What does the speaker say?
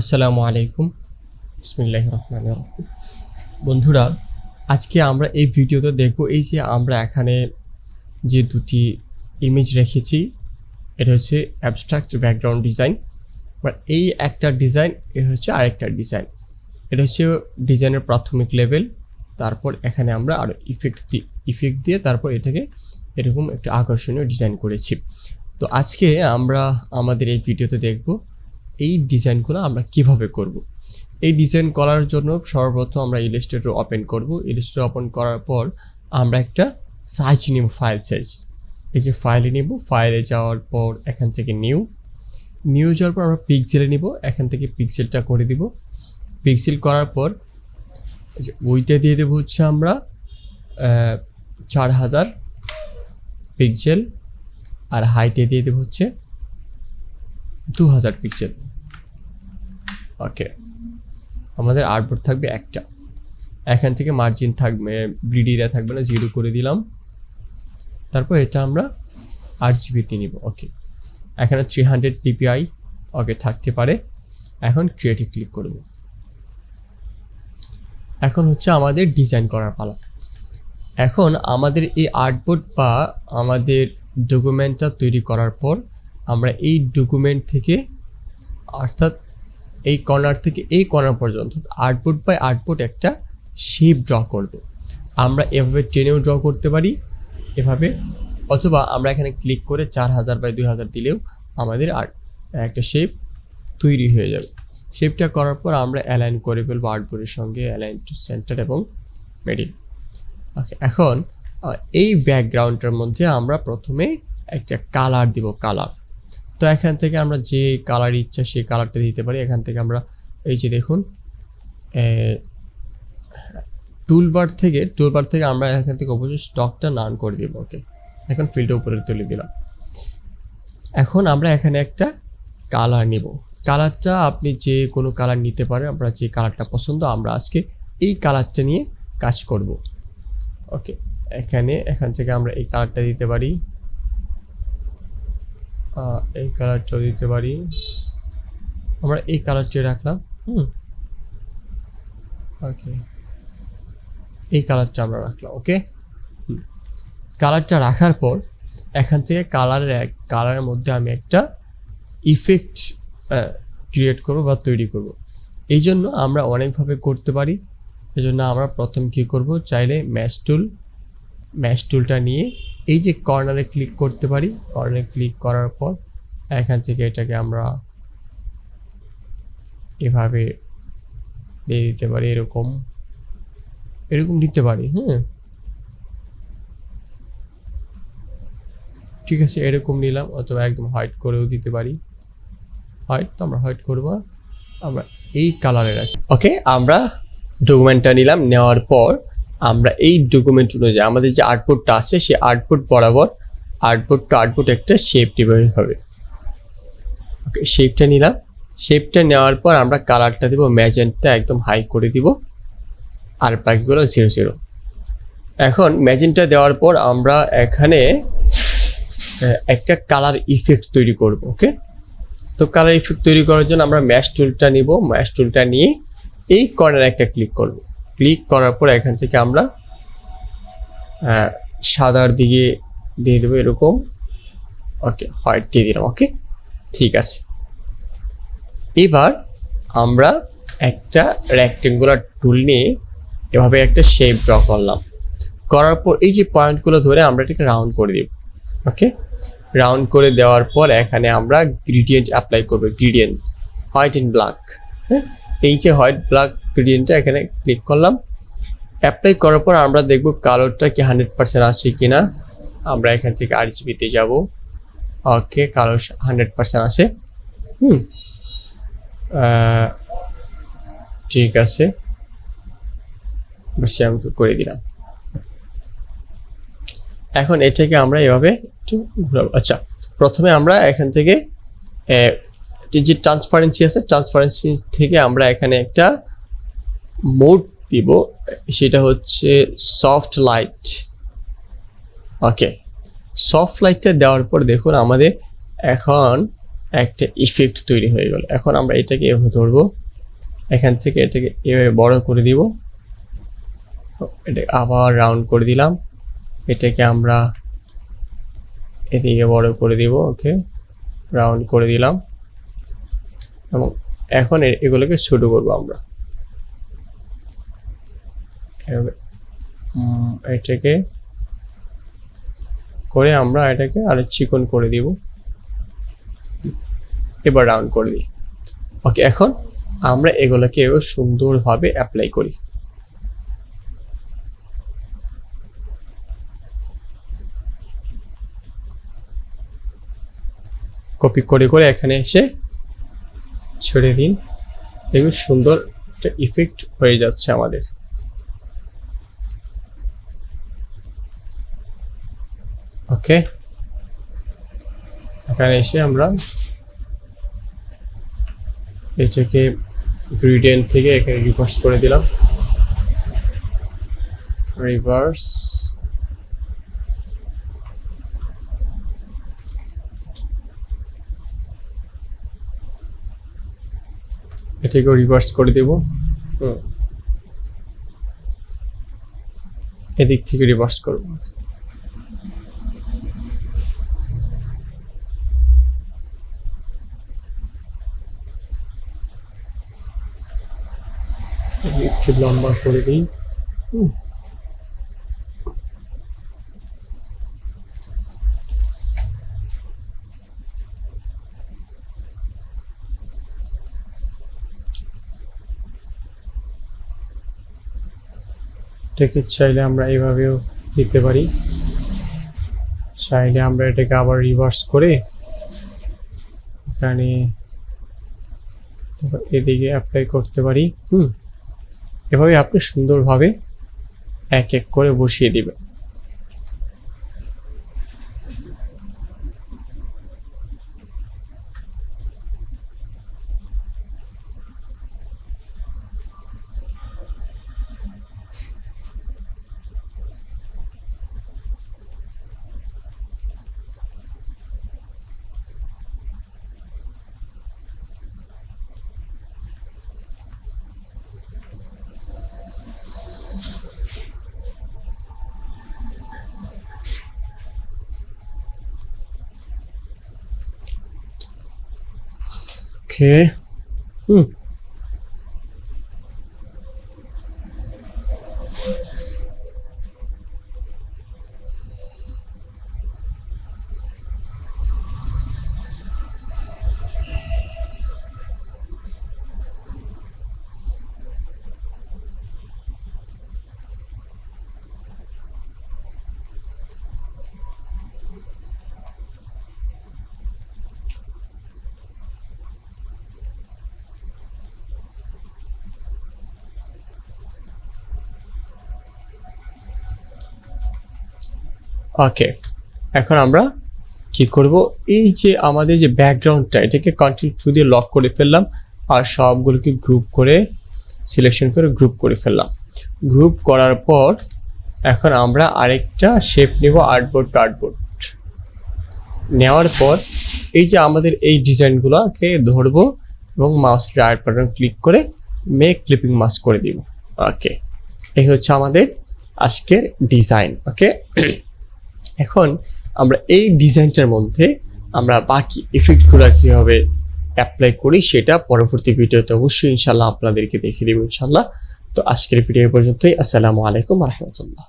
আসসালামু আলাইকুম। বিসমিল্লাহ রহমান রহিম। বন্ধুরা, আজকে আমরা এই ভিডিওতে দেখব এই যে আমরা এখানে যে দুটি ইমেজ রেখেছি, এটা হচ্ছে অ্যাবস্ট্রাক্ট ব্যাকগ্রাউন্ড ডিজাইন বা এই একটা ডিজাইন এটা হচ্ছে আরেকটা ডিজাইন এটা হচ্ছে ডিজাইনের প্রাথমিক লেভেল তারপর এখানে আমরা আরও ইফেক্ট দিই ইফেক্ট দিয়ে তারপর এটাকে এরকম একটা আকর্ষণীয় ডিজাইন করেছি। তো আজকে আমরা আমাদের এই ভিডিওতে দেখব এই ডিজাইনগুলো আমরা কীভাবে করব। এই ডিজাইন করার জন্য সর্বপ্রথম আমরা ইলাস্ট্রেটর ওপেন করব। ইলাস্ট্রেটর ওপেন করার পর আমরা একটা সাইজ নিব ফাইল সাইজ এই যে ফাইলে নিব ফাইলে যাওয়ার পর এখান থেকে নিউ নিউ যাওয়ার পর আমরা পিক্সেলে নিব, এখান থেকে পিক্সেলটা করে দিব। পিক্সেল করার পর ওইটা দিয়ে দেবো হচ্ছে আমরা চার হাজার পিক্সেল আর হাইটে দিয়ে দেবো হচ্ছে দু হাজার পিক্সেল ওকে আমাদের আর্টবোর্ড থাকবে একটা। এখান থেকে মার্জিন থাকবে ব্রিডিরা থাকবে না জিরো করে দিলাম। তারপর এটা আমরা আট জিবিতে নিব ওকে এখানে থ্রি হান্ড্রেড পিপিআই ওকে থাকতে পারে। এখন ক্রিয়েটিভ ক্লিক করব এখন হচ্ছে আমাদের ডিজাইন করার পালা। এখন আমাদের এই আর্টবোর্ড বা আমাদের ডকুমেন্টটা তৈরি করার পর আমরা এই ডকুমেন্ট থেকে, অর্থাৎ এই কর্নার থেকে এই কর্নার পর্যন্ত আর্টবোর্ড বাই আর্টবোর্ড একটা শেপ ড্র করব। আমরা এভাবে টেনেও ড্র করতে পারি, এভাবে, অথবা আমরা এখানে ক্লিক করে চার হাজার বাই দুই হাজার দিলেও আমাদের আর একটা শেপ তৈরি হয়ে যাবে। শেপটা করার পর আমরা অ্যালাইন করে ফেলব আর্টবোর্ডের সঙ্গে অ্যালাইন টু সেন্টার এবং মিডিল ওকে এখন এই ব্যাকগ্রাউন্ডটার মধ্যে আমরা প্রথমে একটা কালার দিব কালার তো এখান থেকে আমরা যে কালার ইচ্ছা সেই কালারটা দিতে পারি। এখান থেকে আমরা এই যে দেখুন টুলবার থেকে টুলবার থেকে আমরা এখান থেকে অবশ্যই স্টকটা নান করে দিব ওকে এখন ফিল্ডটা উপরে তুলে দিলাম। এখন আমরা এখানে একটা কালার নিব। কালারটা আপনি যে কোনো কালার নিতে পারেন, আপনার যে কালারটা পছন্দ, আমরা আজকে এই কালারটা নিয়ে কাজ করব ওকে এখানে, এখান থেকে আমরা এই কালারটা দিতে পারি। এই কালারটাও দিতে পারি। আমরা এই কালারটা রাখলাম, হুম। ওকে। এই কালারটা আমরা রাখলাম, ওকে? কালারটা রাখার পর এখান থেকে কালারের এক, কালারের মধ্যে আমি একটা ইফেক্ট ক্রিয়েট করব বা তৈরি করব। এই জন্য আমরা অনেকভাবে করতে পারি। এই জন্য আমরা প্রথম কী করব? চাইলে ম্যাশ টুল ম্যাশ টুলটা নিয়ে এই যে কর্নারে ক্লিক করতে পারি কর্নারে ক্লিক করার পর এখান থেকে এটাকে আমরা এভাবে দিয়ে দিতে পারি, এরকম এরকম দিতে পারি হ্যাঁ ঠিক আছে, এরকম নিলাম, অথবা একদম হোয়াইট করেও দিতে পারি। হোয়াইট তো আমরা হোয়াইট করব, আমরা এই কালারে রাখি। ওকে আমরা ডকুমেন্টটা নিলাম, নেওয়ার পর আমরা এই ডকুমেন্ট অনুযায়ী আমাদের যে আর্টবোর্ডটা আছে, সেই আর্টবোর্ড বরাবর আর্টবোর্ড টু আর্টবোর্ড একটা শেপ টেবিল হবে। ওকে শেপটা নিলাম। শেপটা নেওয়ার পর আমরা কালারটা দেবো ম্যাজেন্টটা একদম হাই করে দিব। আর বাকিগুলো জিরো জিরো এখন ম্যাজেন্টটা দেওয়ার পর আমরা এখানে একটা কালার ইফেক্ট তৈরি করব ওকে তো কালার ইফেক্ট তৈরি করার জন্য আমরা ম্যাশ টুলটা নিব। ম্যাশ টুলটা নিয়ে এই কর্নারে একটা ক্লিক করব। ক্লিক করার পর এখান থেকে আমরা সাদার দিকে দিয়ে দেবো এরকম। ওকে হোয়াইট দিয়ে দিলাম ওকে ঠিক আছে। এবার আমরা একটা রেক্টেঙ্গুলার টুল নিয়ে এভাবে একটা শেপ ড্র করলাম। করার পর এই যে পয়েন্টগুলো ধরে আমরা এটাকে রাউন্ড করে দিব ওকে রাউন্ড করে দেওয়ার পর এখানে আমরা গ্রিডিয়েন্ট অ্যাপ্লাই করব গ্রিডিয়েন্ট হোয়াইট অ্যান্ড ব্ল্যাক এই যে হোয়াইট ব্ল্যাক গ্রিডিয়েন্টটা এখানে ক্লিক করলাম। অ্যাপ্লাই করার পর আমরা দেখব কালারটা কি হান্ড্রেড পার্সেন্ট আসছে কি না আমরা এখান থেকে আর জিবিতে যাব। ওকে, কালার হান্ড্রেড পার্সেন্ট আছে। হুম। ঠিক আছে। আমি করে দিলাম। এখন এটাকে আমরা এভাবে একটু ঘুরাবো। আচ্ছা প্রথমে আমরা এখান থেকে যে ট্রান্সপারেন্সি আছে ট্রান্সপারেন্সি থেকে আমরা এখানে একটা মোড দিব, সেটা হচ্ছে সফট লাইট ওকে সফট লাইটটা দেওয়ার পর দেখুন আমাদের এখন একটা ইফেক্ট তৈরি হয়ে গেল। এখন আমরা এটাকে এভাবে ধরবো। এখান থেকে এটাকে এভাবে বড় করে দিব। এটাকে আবার রাউন্ড করে দিলাম। এটাকে আমরা এদিকে বড় করে দিব ওকে রাউন্ড করে দিলাম। এবং এখন এগুলোকে ছোট করব আমরা। এটাকে করে আমরা এটাকে আরও চিকন করে দিব। এবার রাউন্ড করে দিই। ওকে, এখন আমরা এগুলোকে এবার সুন্দরভাবে অ্যাপ্লাই করি। কপি করে করে এখানে এসে ছেড়ে দিন। দেখুন সুন্দর একটা ইফেক্ট হয়ে যাচ্ছে আমাদের। ওকে এখানে এসে আমরা এটাকে গ্রিডিয়েন্ট থেকে এখানে রিভার্স করে দিলাম। রিভার্স এটাকেও রিভার্স করে দেব। এদিক থেকে রিভার্স করব। একটু লম্বা করে দিই। এটাকে চাইলে আমরা এইভাবেও দিতে পারি। চাইলে আমরা এটাকে আবার রিভার্স করে এখানে এদিকে অ্যাপ্লাই করতে পারি। হুম। এভাবে আপনি সুন্দরভাবে এক এক করে বসিয়ে দিবেন। ওকে হুম ওকে এখন আমরা কি করব? এই যে আমাদের যে ব্যাকগ্রাউন্ডটা এটাকে কন্ট্রোল টু দিয়ে লক করে ফেললাম আর সবগুলোকে গ্রুপ করে সিলেকশন করে গ্রুপ করে ফেললাম। গ্রুপ করার পর এখন আমরা আরেকটা শেপ নেব আর্টবোর্ড আর্টবোর্ড নেওয়ার পর এই যে আমাদের এই ডিজাইনগুলোকে ধরবো এবং মাউস রাইট বাটন ক্লিক করে মেক ক্লিপিং মাস্ক করে দিব। ওকে এই হচ্ছে আমাদের আজকের ডিজাইন ওকে এখন আমরা এই ডিজাইনটার মধ্যে আমরা বাকি ইফেক্টগুলো কীভাবে অ্যাপ্লাই করি সেটা পরবর্তী ভিডিওতে অবশ্যই ইনশাল্লাহ আপনাদেরকে দেখিয়ে দেবো ইনশাল্লাহ তো আজকের ভিডিও পর্যন্তই। আসসালামু আলাইকুম রহমতুল্লাহ।